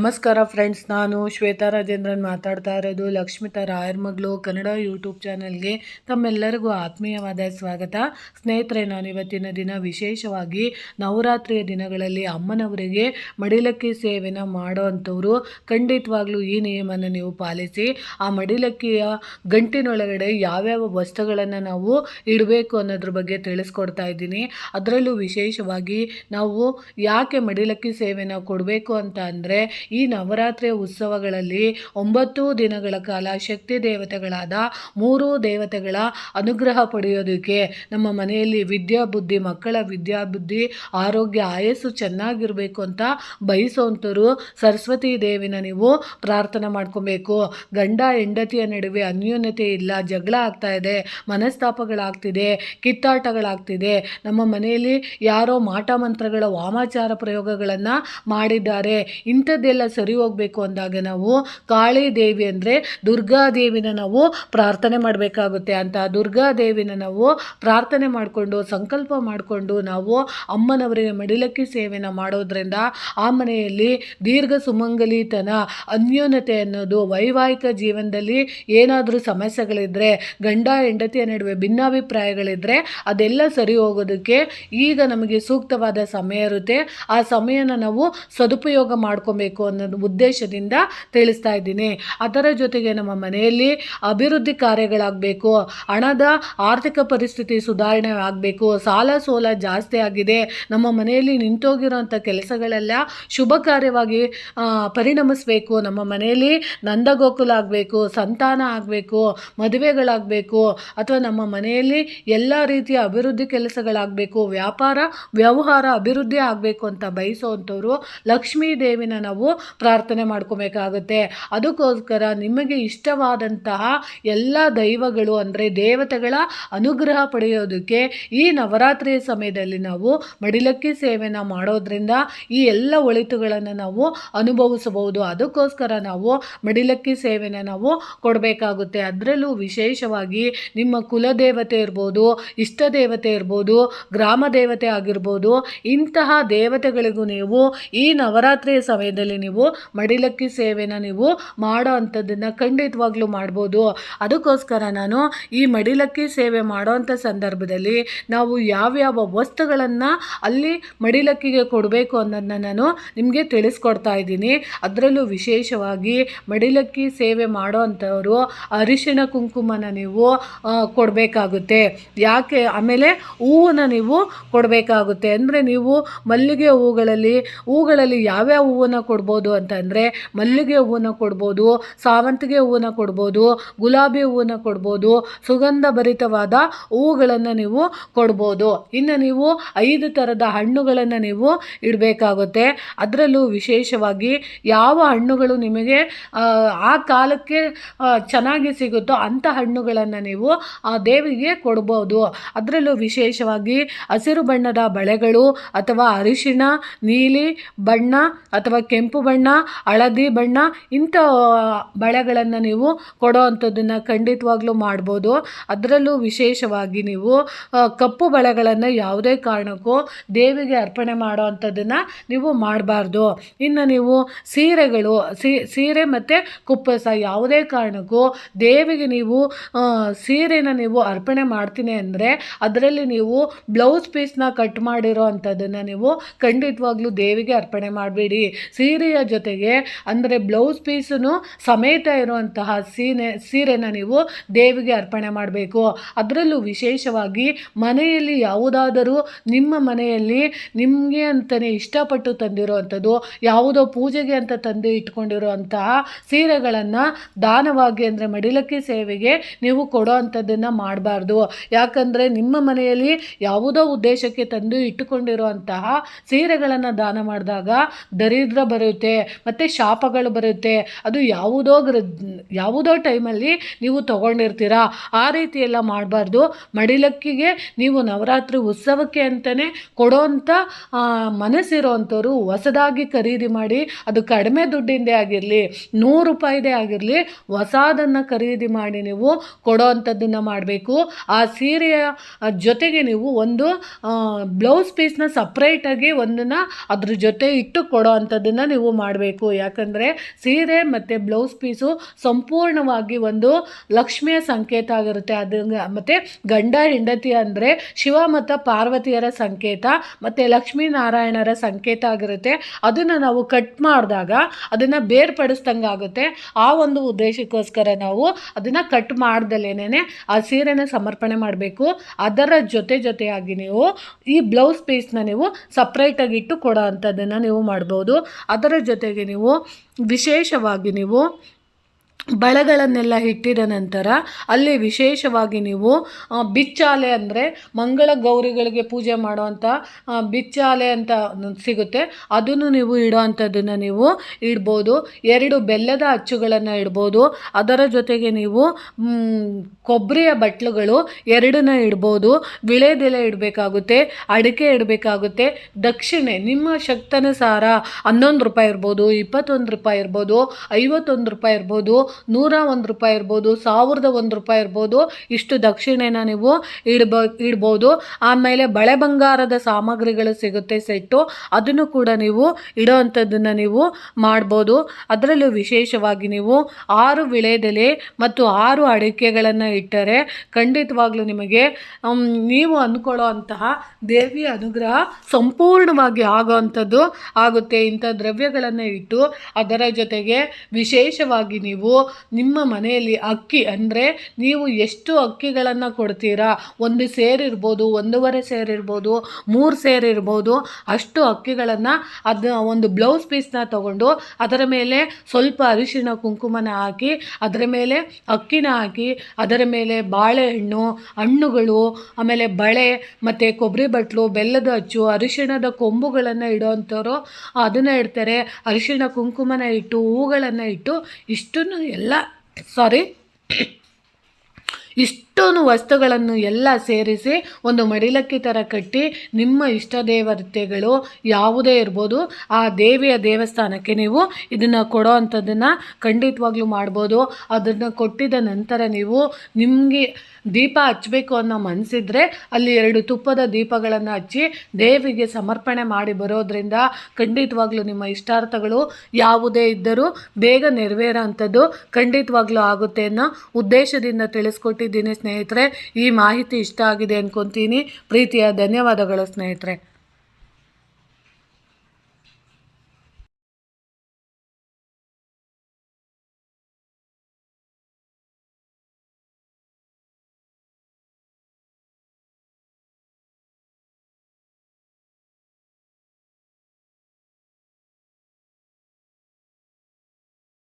ನಮಸ್ಕಾರ ಫ್ರೆಂಡ್ಸ್, ನಾನು ಶ್ವೇತಾ ರಾಜೇಂದ್ರನ್ ಮಾತಾಡ್ತಾ ಇರೋದು ಲಕ್ಷ್ಮಿತಾ ರಾಯರ್ ಮಗಳು ಕನ್ನಡ ಯೂಟ್ಯೂಬ್ ಚಾನಲ್ಗೆ. ತಮ್ಮೆಲ್ಲರಿಗೂ ಆತ್ಮೀಯವಾದ ಸ್ವಾಗತ. ಸ್ನೇಹಿತರೆ, ನಾನು ಇವತ್ತಿನ ದಿನ ವಿಶೇಷವಾಗಿ ನವರಾತ್ರಿಯ ದಿನಗಳಲ್ಲಿ ಅಮ್ಮನವರಿಗೆ ಮಡಿಲಕ್ಕಿ ಸೇವೆನ ಮಾಡೋ ಅಂಥವ್ರು ಖಂಡಿತವಾಗ್ಲೂ ಈ ನಿಯಮನ ನೀವು ಪಾಲಿಸಿ, ಆ ಮಡಿಲಕ್ಕಿಯ ಗಂಟಿನೊಳಗಡೆ ಯಾವ್ಯಾವ ವಸ್ತುಗಳನ್ನು ನಾವು ಇಡಬೇಕು ಅನ್ನೋದ್ರ ಬಗ್ಗೆ ತಿಳಿಸ್ಕೊಡ್ತಾ ಇದ್ದೀನಿ. ಅದರಲ್ಲೂ ವಿಶೇಷವಾಗಿ ನಾವು ಯಾಕೆ ಮಡಿಲಕ್ಕಿ ಸೇವೆನ ಕೊಡಬೇಕು ಅಂತ ಅಂದರೆ ಈ ನವರಾತ್ರಿಯ ಉತ್ಸವಗಳಲ್ಲಿ ಒಂಬತ್ತು ದಿನಗಳ ಕಾಲ ಶಕ್ತಿ ದೇವತೆಗಳಾದ ಮೂರು ದೇವತೆಗಳ ಅನುಗ್ರಹ ಪಡೆಯೋದಕ್ಕೆ ನಮ್ಮ ಮನೆಯಲ್ಲಿ ವಿದ್ಯಾ ಬುದ್ಧಿ, ಮಕ್ಕಳ ವಿದ್ಯಾ ಬುದ್ಧಿ, ಆರೋಗ್ಯ, ಆಯಸ್ಸು ಚೆನ್ನಾಗಿರಬೇಕು ಅಂತ ಬಯಸೋವಂಥವ್ರು ಸರಸ್ವತಿ ದೇವಿನ ನೀವು ಪ್ರಾರ್ಥನೆ ಮಾಡ್ಕೊಬೇಕು. ಗಂಡ, ಹೆಂಡತಿಯ ನಡುವೆ ಅನ್ಯೋನ್ಯತೆ ಇಲ್ಲ, ಜಗಳ ಆಗ್ತಾ ಇದೆ, ಮನಸ್ತಾಪಗಳಾಗ್ತಿದೆ, ಕಿತ್ತಾಟಗಳಾಗ್ತಿದೆ. ನಮ್ಮ ಮನೆಯಲ್ಲಿ ಯಾರೋ ಮಾಟ ಮಂತ್ರಗಳ ವಾಮಾಚಾರ ಪ್ರಯೋಗಗಳನ್ನು ಮಾಡಿದ್ದಾರೆ. ಇಂಥದ್ದೆಲ್ಲ ಸರಿ ಹೋಗಬೇಕು ಅಂದಾಗ ನಾವು ಕಾಳಿ ದೇವಿ ಅಂದರೆ ದುರ್ಗಾದೇವಿನ ನಾವು ಪ್ರಾರ್ಥನೆ ಮಾಡಬೇಕಾಗುತ್ತೆ ಅಂತ. ದುರ್ಗಾದೇವಿನ ನಾವು ಪ್ರಾರ್ಥನೆ ಮಾಡಿಕೊಂಡು, ಸಂಕಲ್ಪ ಮಾಡಿಕೊಂಡು ನಾವು ಅಮ್ಮನವರಿಗೆ ಮಡಿಲಕ್ಕಿ ಸೇವೆನ ಮಾಡೋದ್ರಿಂದ ಆ ಮನೆಯಲ್ಲಿ ದೀರ್ಘ ಸುಮಂಗಲಿತನ, ಅನ್ಯೋನ್ಯತೆ ಅನ್ನೋದು ವೈವಾಹಿಕ ಜೀವನದಲ್ಲಿ ಏನಾದರೂ ಸಮಸ್ಯೆಗಳಿದ್ದರೆ ಗಂಡ ಹೆಂಡತಿಯ ನಡುವೆ ಭಿನ್ನಾಭಿಪ್ರಾಯಗಳಿದ್ದರೆ ಅದೆಲ್ಲ ಸರಿ ಹೋಗೋದಕ್ಕೆ ಈಗ ನಮಗೆ ಸೂಕ್ತವಾದ ಸಮಯ ಇರುತ್ತೆ. ಆ ಸಮಯನ ನಾವು ಸದುಪಯೋಗ ಮಾಡ್ಕೊಬೇಕು ಅನ್ನೋದು ಉದ್ದೇಶದಿಂದ ತಿಳಿಸ್ತಾ ಇದ್ದೀನಿ. ಅದರ ಜೊತೆಗೆ ನಮ್ಮ ಮನೆಯಲ್ಲಿ ಅಭಿವೃದ್ಧಿ ಕಾರ್ಯಗಳಾಗಬೇಕು, ಹಣದ ಆರ್ಥಿಕ ಪರಿಸ್ಥಿತಿ ಸುಧಾರಣೆ ಆಗಬೇಕು, ಸಾಲ ಸೋಲ ಜಾಸ್ತಿ ಆಗಿದೆ, ನಮ್ಮ ಮನೆಯಲ್ಲಿ ನಿಂತೋಗಿರೋಂಥ ಕೆಲಸಗಳೆಲ್ಲ ಶುಭ ಕಾರ್ಯವಾಗಿ ಪರಿಣಮಿಸಬೇಕು, ನಮ್ಮ ಮನೆಯಲ್ಲಿ ನಂದಗೋಕುಲ ಆಗಬೇಕು, ಸಂತಾನ ಆಗಬೇಕು, ಮದುವೆಗಳಾಗಬೇಕು, ಅಥವಾ ನಮ್ಮ ಮನೆಯಲ್ಲಿ ಎಲ್ಲ ರೀತಿಯ ಅಭಿವೃದ್ಧಿ ಕೆಲಸಗಳಾಗಬೇಕು, ವ್ಯಾಪಾರ, ವ್ಯವಹಾರ ಅಭಿವೃದ್ಧಿ ಆಗಬೇಕು ಅಂತ ಬಯಸೋವಂಥವ್ರು ಲಕ್ಷ್ಮೀ ದೇವಿನ ನಾವು ಪ್ರಾರ್ಥನೆ ಮಾಡ್ಕೋಬೇಕಾಗುತ್ತೆ. ಅದಕ್ಕೋಸ್ಕರ ನಿಮಗೆ ಇಷ್ಟವಾದಂತಹ ಎಲ್ಲ ದೈವಗಳು ಅಂದರೆ ದೇವತೆಗಳ ಅನುಗ್ರಹ ಪಡೆಯೋದಕ್ಕೆ ಈ ನವರಾತ್ರಿಯ ಸಮಯದಲ್ಲಿ ನಾವು ಮಡಿಲಕ್ಕಿ ಸೇವೆನ ಮಾಡೋದ್ರಿಂದ ಈ ಎಲ್ಲ ಒಳಿತುಗಳನ್ನು ನಾವು ಅನುಭವಿಸಬಹುದು. ಅದಕ್ಕೋಸ್ಕರ ನಾವು ಮಡಿಲಕ್ಕಿ ಸೇವೆನ ನಾವು ಕೊಡಬೇಕಾಗುತ್ತೆ. ಅದರಲ್ಲೂ ವಿಶೇಷವಾಗಿ ನಿಮ್ಮ ಕುಲದೇವತೆ ಇರ್ಬೋದು, ಇಷ್ಟ ದೇವತೆ ಇರ್ಬೋದು, ಗ್ರಾಮ ದೇವತೆ ಆಗಿರ್ಬೋದು, ಇಂತಹ ದೇವತೆಗಳಿಗೂ ನೀವು ಈ ನವರಾತ್ರಿಯ ಸಮಯದಲ್ಲಿ ಮಡಿಲಕ್ಕಿ ಸೇವೆನ ನೀವು ಮಾಡೋ ಅಂಥದ್ದನ್ನು ಖಂಡಿತವಾಗ್ಲೂ ಮಾಡ್ಬೋದು. ಅದಕ್ಕೋಸ್ಕರ ನಾನು ಈ ಮಡಿಲಕ್ಕಿ ಸೇವೆ ಮಾಡೋ ಅಂಥ ಸಂದರ್ಭದಲ್ಲಿ ನಾವು ಯಾವ್ಯಾವ ವಸ್ತುಗಳನ್ನು ಅಲ್ಲಿ ಮಡಿಲಕ್ಕಿಗೆ ಕೊಡಬೇಕು ಅನ್ನೋದನ್ನ ನಾನು ನಿಮಗೆ ತಿಳಿಸ್ಕೊಡ್ತಾ ಇದ್ದೀನಿ. ಅದರಲ್ಲೂ ವಿಶೇಷವಾಗಿ ಮಡಿಲಕ್ಕಿ ಸೇವೆ ಮಾಡೋ ಅಂಥವರು ಅರಿಶಿಣ ಕುಂಕುಮನ ನೀವು ಕೊಡಬೇಕಾಗುತ್ತೆ. ಯಾಕೆ? ಆಮೇಲೆ ಹೂವನ್ನ ನೀವು ಕೊಡಬೇಕಾಗುತ್ತೆ. ಅಂದರೆ ನೀವು ಮಲ್ಲಿಗೆ ಹೂಗಳಲ್ಲಿ ಹೂಗಳಲ್ಲಿ ಯಾವ್ಯಾವ ಹೂವನ್ನು ಕೊಡ್ಬೋದು? ಅಂತಂದರೆ ಮಲ್ಲಿಗೆ ಹೂವನ್ನ ಕೊಡ್ಬೋದು, ಸಾವಂತಿಗೆ ಹೂವನ್ನ ಕೊಡ್ಬೋದು, ಗುಲಾಬಿ ಹೂವನ್ನ ಕೊಡ್ಬೋದು ಸುಗಂಧ ಭರಿತವಾದ ಹೂಗಳನ್ನು ನೀವು ಕೊಡ್ಬೋದು. ಇನ್ನು ನೀವು ಐದು ಥರದ ಹಣ್ಣುಗಳನ್ನು ನೀವು ಇಡಬೇಕಾಗುತ್ತೆ. ಅದರಲ್ಲೂ ವಿಶೇಷವಾಗಿ ಯಾವ ಹಣ್ಣುಗಳು ನಿಮಗೆ, ಆ ಕಾಲಕ್ಕೆ ಚೆನ್ನಾಗಿ ಸಿಗುತ್ತೋ ಅಂಥ ಹಣ್ಣುಗಳನ್ನು ನೀವು ಆ ದೇವಿಗೆ ಕೊಡ್ಬೋದು. ಅದರಲ್ಲೂ ವಿಶೇಷವಾಗಿ ಹಸಿರು ಬಣ್ಣದ ಬಳೆಗಳು ಅಥವಾ ಅರಿಶಿಣ, ನೀಲಿ ಬಣ್ಣ ಅಥವಾ ಕೆಂಪು ಬಣ್ಣ, ಹಳದಿ ಬಣ್ಣ, ಇಂಥ ಬಳೆಗಳನ್ನು ನೀವು ಕೊಡೋ ಅಂಥದ್ದನ್ನು ಖಂಡಿತವಾಗ್ಲೂ ಮಾಡ್ಬೋದು. ಅದರಲ್ಲೂ ವಿಶೇಷವಾಗಿ ನೀವು ಕಪ್ಪು ಬಳೆಗಳನ್ನು ಯಾವುದೇ ಕಾರಣಕ್ಕೂ ದೇವಿಗೆ ಅರ್ಪಣೆ ಮಾಡೋ ನೀವು ಮಾಡಬಾರ್ದು. ಇನ್ನು ನೀವು ಸೀರೆಗಳು ಸೀರೆ ಮತ್ತು ಕುಪ್ಪಸ ಯಾವುದೇ ಕಾರಣಕ್ಕೂ ದೇವಿಗೆ ನೀವು ಸೀರೆನ ನೀವು ಅರ್ಪಣೆ ಮಾಡ್ತೀನಿ ಅಂದರೆ ಅದರಲ್ಲಿ ನೀವು ಬ್ಲೌಸ್ ಪೀಸ್ನ ಕಟ್ ಮಾಡಿರೋ ಅಂಥದ್ದನ್ನು ನೀವು ಖಂಡಿತವಾಗ್ಲೂ ದೇವಿಗೆ ಅರ್ಪಣೆ ಮಾಡಬೇಡಿ. ಸೀರೆಯ ಜೊತೆಗೆ, ಅಂದರೆ ಬ್ಲೌಸ್ ಪೀಸನ್ನು ಸಮೇತ ಇರುವಂತಹ ಸೀನೆ, ಸೀರೆನ ನೀವು ದೇವಿಗೆ ಅರ್ಪಣೆ ಮಾಡಬೇಕು. ಅದರಲ್ಲೂ ವಿಶೇಷವಾಗಿ ಮನೆಯಲ್ಲಿ ಯಾವುದಾದರೂ, ನಿಮ್ಮ ಮನೆಯಲ್ಲಿ ನಿಮಗೆ ಅಂತಲೇ ಇಷ್ಟಪಟ್ಟು ತಂದಿರುವಂಥದ್ದು, ಯಾವುದೋ ಪೂಜೆಗೆ ಅಂತ ತಂದು ಇಟ್ಕೊಂಡಿರುವಂತಹ ಸೀರೆಗಳನ್ನು ದಾನವಾಗಿ ಅಂದರೆ ಮಡಿಲಕ್ಕಿ ಸೇವೆಗೆ ನೀವು ಕೊಡೋ ಅಂಥದ್ದನ್ನು ಮಾಡಬಾರ್ದು. ಯಾಕಂದರೆ ನಿಮ್ಮ ಮನೆಯಲ್ಲಿ ಯಾವುದೋ ಉದ್ದೇಶಕ್ಕೆ ತಂದು ಇಟ್ಟುಕೊಂಡಿರುವಂತಹ ಸೀರೆಗಳನ್ನು ದಾನ ಮಾಡಿದಾಗ ದರಿದ್ರ ಬರೋ ಬರುತ್ತೆ, ಮತ್ತು ಶಾಪಗಳು ಬರುತ್ತೆ, ಅದು ಯಾವುದೋ ಗ್ರ, ಯಾವುದೋ ಟೈಮಲ್ಲಿ ನೀವು ತೊಗೊಂಡಿರ್ತೀರ, ಆ ರೀತಿ ಎಲ್ಲ ಮಾಡಬಾರ್ದು. ಮಡಿಲಕ್ಕಿಗೆ ನೀವು ನವರಾತ್ರಿ ಉತ್ಸವಕ್ಕೆ ಅಂತಲೇ ಕೊಡೋವಂಥ ಮನಸ್ಸಿರೋ ಅಂಥವ್ರು ಹೊಸದಾಗಿ ಖರೀದಿ ಮಾಡಿ, ಅದು ಕಡಿಮೆ ದುಡ್ಡಿಂದೇ ಆಗಿರಲಿ, ನೂರು ರೂಪಾಯಿದೇ ಆಗಿರಲಿ, ಹೊಸದನ್ನು ಖರೀದಿ ಮಾಡಿ ನೀವು ಕೊಡೋ ಅಂಥದ್ದನ್ನು ಮಾಡಬೇಕು. ಆ ಸೀರೆಯ ಜೊತೆಗೆ ನೀವು ಒಂದು ಬ್ಲೌಸ್ ಪೀಸ್ನ ಸಪ್ರೇಟಾಗಿ ಒಂದನ್ನು ಅದ್ರ ಜೊತೆ ಇಟ್ಟು ಕೊಡೋ ಅಂಥದ್ದನ್ನು ನೀವು ಮಾಡಬೇಕು. ಯಾಕಂದರೆ ಸೀರೆ ಮತ್ತು ಬ್ಲೌಸ್ ಪೀಸು ಸಂಪೂರ್ಣವಾಗಿ ಒಂದು ಲಕ್ಷ್ಮಿಯ ಸಂಕೇತ ಆಗಿರುತ್ತೆ. ಅದು ಮತ್ತು ಗಂಡ, ಹೆಂಡತಿ ಅಂದರೆ ಶಿವ ಮತ್ತು ಪಾರ್ವತಿಯರ ಸಂಕೇತ, ಮತ್ತು ಲಕ್ಷ್ಮೀನಾರಾಯಣರ ಸಂಕೇತ ಆಗಿರುತ್ತೆ. ಅದನ್ನು ನಾವು ಕಟ್ ಮಾಡಿದಾಗ ಅದನ್ನು ಬೇರ್ಪಡಿಸ್ದಂಗೆ ಆಗುತ್ತೆ. ಆ ಒಂದು ಉದ್ದೇಶಕ್ಕೋಸ್ಕರ ನಾವು ಅದನ್ನು ಕಟ್ ಮಾಡ್ದಲೇನೆ ಆ ಸೀರೆನ ಸಮರ್ಪಣೆ ಮಾಡಬೇಕು. ಅದರ ಜೊತೆ ಜೊತೆಯಾಗಿ ನೀವು ಈ ಬ್ಲೌಸ್ ಪೀಸ್ನ ನೀವು ಸಪ್ರೇಟಾಗಿ ಇಟ್ಟು ಕೊಡೋ ಅಂಥದ್ದನ್ನು ನೀವು ಮಾಡ್ಬೋದು. ಅದರ ಜೊತೆಗೆ ನೀವು ವಿಶೇಷವಾಗಿ ನೀವು ಬಳೆಗಳನ್ನೆಲ್ಲ ಇಟ್ಟಿದ ನಂತರ ಅಲ್ಲಿ ವಿಶೇಷವಾಗಿ ನೀವು ಬಿಚ್ಚಾಲೆ ಅಂದರೆ ಮಂಗಳ ಗೌರಿಗಳಿಗೆ ಪೂಜೆ ಮಾಡುವಂಥ ಬಿಚ್ಚಾಲೆ ಅಂತ ಸಿಗುತ್ತೆ. ಅದನ್ನು ನೀವು ಇಡೋ ಅಂಥದ್ದನ್ನು ನೀವು ಇಡ್ಬೋದು. ಎರಡು ಬೆಲ್ಲದ ಅಚ್ಚುಗಳನ್ನು ಇಡ್ಬೋದು. ಅದರ ಜೊತೆಗೆ ನೀವು ಕೊಬ್ಬರಿಯ ಬಟ್ಲುಗಳು ಎರಡನ್ನ ಇಡ್ಬೋದು. ವಿಳೆದೆಲೆ ಇಡಬೇಕಾಗುತ್ತೆ, ಅಡಿಕೆ ಇಡಬೇಕಾಗುತ್ತೆ. ದಕ್ಷಿಣೆ, ನಿಮ್ಮ ಶಕ್ತನುಸಾರ ಹನ್ನೊಂದು ರೂಪಾಯಿ ಇರ್ಬೋದು, ಇಪ್ಪತ್ತೊಂದು ರೂಪಾಯಿ ಇರ್ಬೋದು, ಐವತ್ತೊಂದು ರೂಪಾಯಿ ಇರ್ಬೋದು. ನೂರ ಒಂದು ರೂಪಾಯಿ ಇರ್ಬೋದು, ಸಾವಿರದ ಒಂದು ರೂಪಾಯಿ ಇರ್ಬೋದು, ಇಷ್ಟು ದಕ್ಷಿಣೆನ ನೀವು ಇಡ್ಬ, ಇಡ್ಬೋದು. ಆಮೇಲೆ ಬಳೆ ಬಂಗಾರದ ಸಾಮಗ್ರಿಗಳು ಸಿಗುತ್ತೆ ಸೆಟ್ಟು. ಅದನ್ನು ಕೂಡ ನೀವು ಇಡೋ ಅಂಥದ್ದನ್ನು ನೀವು ಮಾಡ್ಬೋದು. ಅದರಲ್ಲೂ ವಿಶೇಷವಾಗಿ ನೀವು ಆರು ವಿಳೆದೆಲೆ ಮತ್ತು ಆರು ಅಡಿಕೆಗಳನ್ನು ಇಟ್ಟರೆ ಖಂಡಿತವಾಗ್ಲೂ ನಿಮಗೆ ನೀವು ಅಂದ್ಕೊಳ್ಳೋ ಅಂತಹ ದೇವಿಯ ಅನುಗ್ರಹ ಸಂಪೂರ್ಣವಾಗಿ ಆಗೋವಂಥದ್ದು ಆಗುತ್ತೆ. ಇಂಥ ದ್ರವ್ಯಗಳನ್ನು ಇಟ್ಟು ಅದರ ಜೊತೆಗೆ ವಿಶೇಷವಾಗಿ ನೀವು ನಿಮ್ಮ ಮನೆಯಲ್ಲಿ ಅಕ್ಕಿ ಅಂದರೆ ನೀವು ಎಷ್ಟು ಅಕ್ಕಿಗಳನ್ನು ಕೊಡ್ತೀರಾ? ಒಂದು ಸೇರಿರ್ಬೋದು ಒಂದೂವರೆ ಸೇರಿರ್ಬೋದು ಮೂರು ಸೇರಿರ್ಬೋದು ಅಷ್ಟು ಅಕ್ಕಿಗಳನ್ನು ಅದನ್ನ ಒಂದು ಬ್ಲೌಸ್ ಪೀಸ್ನ ತಗೊಂಡು ಅದರ ಮೇಲೆ ಸ್ವಲ್ಪ ಅರಿಶಿಣ ಕುಂಕುಮನ ಹಾಕಿ, ಅದರ ಮೇಲೆ ಅಕ್ಕಿನ ಹಾಕಿ, ಅದರ ಮೇಲೆ ಬಾಳೆಹಣ್ಣು, ಹಣ್ಣುಗಳು, ಆಮೇಲೆ ಬಳೆ, ಮತ್ತು ಕೊಬ್ಬರಿ ಬಟ್ಲು, ಬೆಲ್ಲದ ಅಚ್ಚು, ಅರಿಶಿಣದ ಕೊಂಬುಗಳನ್ನು ಇಡೋವಂಥವ್ರು ಅದನ್ನು ಇಡ್ತಾರೆ. ಅರಿಶಿಣ ಕುಂಕುಮನ ಇಟ್ಟು, ಹೂಗಳನ್ನು ಇಟ್ಟು ಇಷ್ಟನ್ನು ಎಲ್ಲ ಸಾರಿ ಇಷ್ಟೊಂದು ವಸ್ತುಗಳನ್ನು ಎಲ್ಲ ಸೇರಿಸಿ ಒಂದು ಮಡಿಲಕ್ಕಿ ಥರ ಕಟ್ಟಿ ನಿಮ್ಮ ಇಷ್ಟ ದೇವತೆಗಳು ಯಾವುದೇ ಇರ್ಬೋದು, ಆ ದೇವಿಯ ದೇವಸ್ಥಾನಕ್ಕೆ ನೀವು ಇದನ್ನು ಕೊಡೋ ಅಂಥದ್ದನ್ನು ಖಂಡಿತವಾಗ್ಲೂ ಮಾಡ್ಬೋದು. ಅದನ್ನು ಕೊಟ್ಟಿದ ನಂತರ ನೀವು ನಿಮಗೆ ದೀಪ ಹಚ್ಚಬೇಕು ಅನ್ನೋ ಮನಸ್ಸಿದ್ರೆ ಅಲ್ಲಿ ಎರಡು ತುಪ್ಪದ ದೀಪಗಳನ್ನು ಹಚ್ಚಿ ದೇವಿಗೆ ಸಮರ್ಪಣೆ ಮಾಡಿ ಬರೋದ್ರಿಂದ ಖಂಡಿತವಾಗ್ಲೂ ನಿಮ್ಮ ಇಷ್ಟಾರ್ಥಗಳು ಯಾವುದೇ ಇದ್ದರೂ ಬೇಗ ನೆರವೇರೋ ಅಂಥದ್ದು ಖಂಡಿತವಾಗ್ಲೂ ಆಗುತ್ತೆ ಅನ್ನೋ ಉದ್ದೇಶದಿಂದ ತಿಳಿಸ್ಕೊಟ್ಟಿದ್ದೀನಿ ಸ್ನೇಹಿತರೆ ಈ ಮಾಹಿತಿ ಇಷ್ಟ ಆಗಿದೆ ಅನ್ಕೊತೀನಿ. ಪ್ರೀತಿಯ ಧನ್ಯವಾದಗಳು ಸ್ನೇಹಿತರೆ.